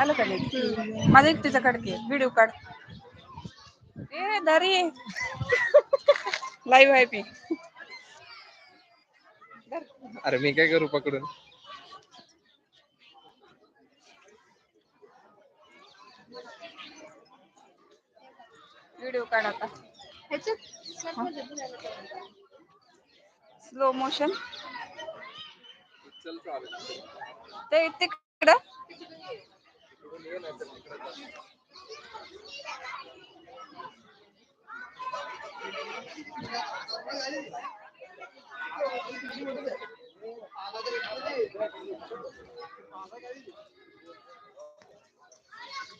आलं का नाही माझा एकटीचा काढते व्हिडिओ काढ. ए दरी. लाईव्ह आहे मी अरे मी काय करू पकडून? व्हिडिओ काढ आता. स्लो मोशन ते तिकडं?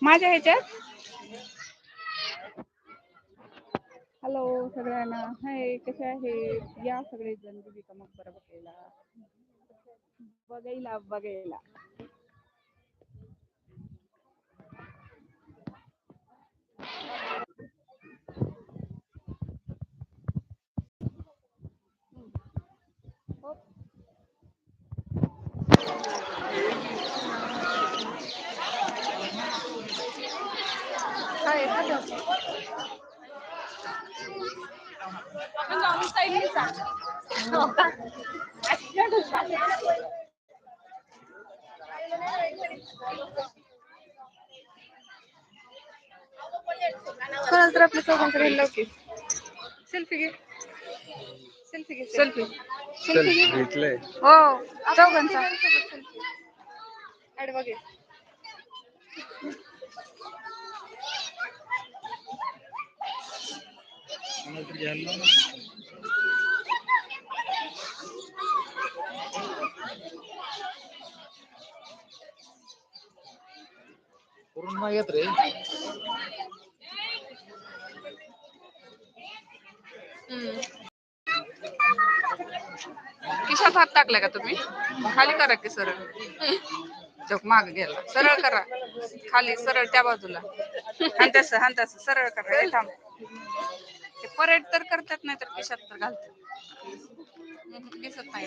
माझ्या ह्याच्यात? हॅलो सगळ्यांना. हाय कसे आहे या सगळे जण का मकबरा बघायला बघायला. Đây, bắt được. Nó còn xây hết cả. Nó cả. Nó được cả. कोणाला तर आपल्या चौघांचं घ्यायला लाव की? सेल्फी घे. सेल्फी घे. सेल्फी चल भेटलंय हो चौघांचा. बघे. करून नाही येत रे. खिशात हात टाकलाय का तुम्ही? खाली करा की सरळ. चौक माग गेला सरळ करा. खाली सरळ त्या बाजूला. आणि तसं आणि तसं सरळ करा. हे थांब. ते परेड तर करतात नाही तर खिशात तर घालतात. दिसत नाही.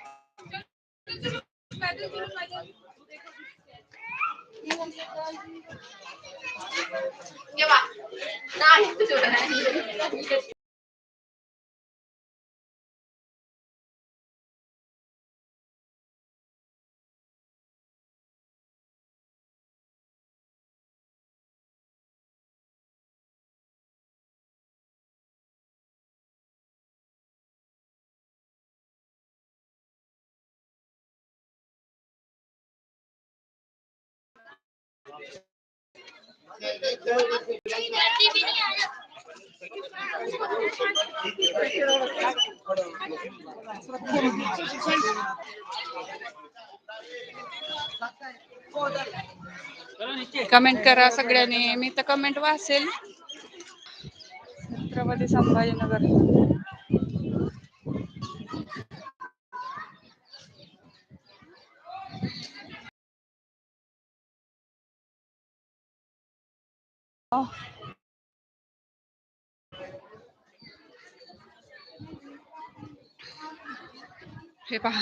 कमेंट करा सगळ्यांनी. मी तर कमेंट वाचेल. छत्रपती संभाजीनगर. Oh. हे पहा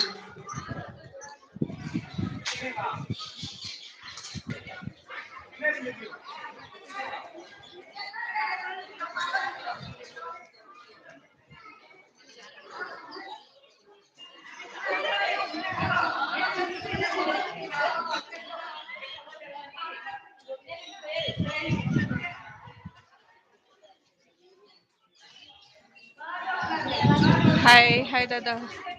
हाय हाय दादा छान.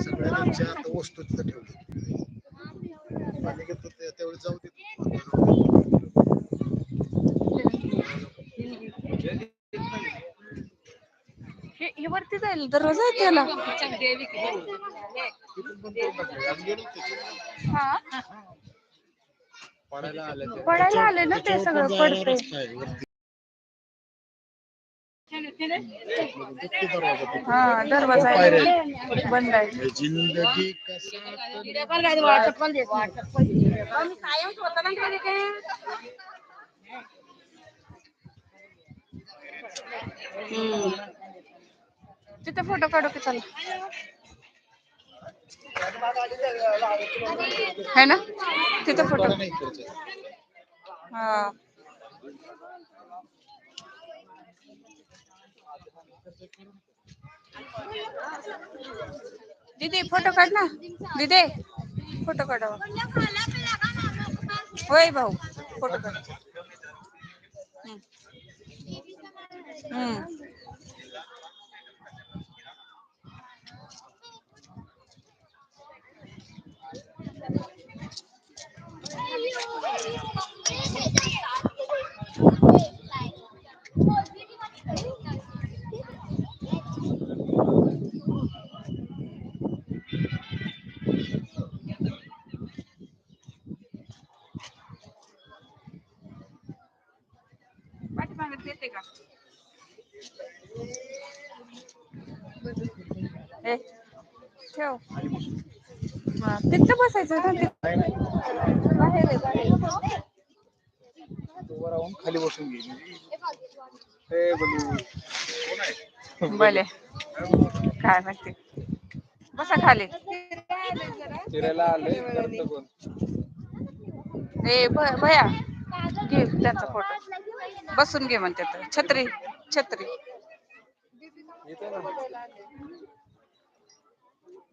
सगळ्यांच्या आता वस्तू तिथं ठेवली. पाणी घेतो ते तेवढे जाऊ दे. हे हे वरती जाईल दरवाजा आहे त्याला. आलं पडायला आले ना ते सगळं पडते हा दरवाजा आहे. बंद आहे. जिंदगी तिथे फोटो काढू की चला. है ना? तिथे फोटो. हा. दीदी फोटो काढ ना. दीदी फोटो काढावा. होय भाऊ फोटो काढ. हम्म. हम्म. पाठीमागे येते का ए ठेव. हा तिथं बसायचं ना तिथं. बाहेर आहे, बाहेर. उभं राहून खाली बसून घे. हे बलू. कोण आहे? भले काय माहिती बसा खाली. फिरायला आले करतो कोण ए भ- भया घे त्यांचा फोटो. बसून घे म्हणते तर. छत्री छत्री. ना?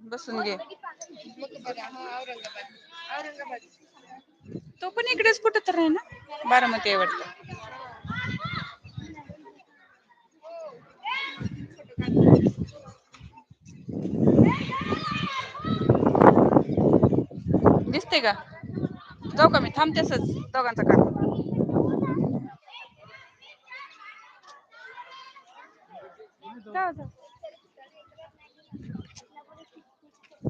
बसून घे. तो पण इकडेच कुठं तर आहे ना? बारामती आहे वाटतं. दिसते का? जाऊ का मी? थांबते असंच दोघांचा काढ जाऊ, जाऊ. तुमचं दोघांचं आ,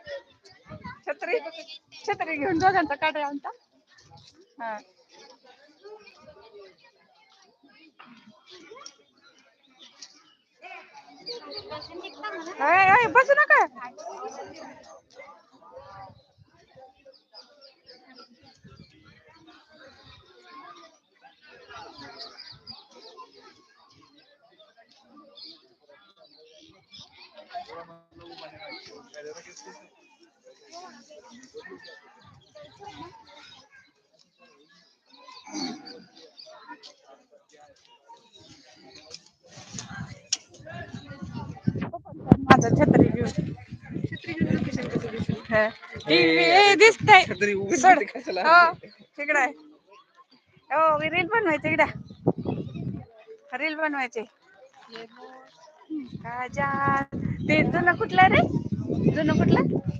छत्री छत्री घेऊन दोघांचा काढा आमचा हा. बसू नका. माझा छत्री घेऊन दिसतंय छत्री सोड. कशाला? हो तिकडे आहे हो रील बनवायचे इकडे रील बनवायचे काजा ते जुनं कुठलं रे जुनं कुठलं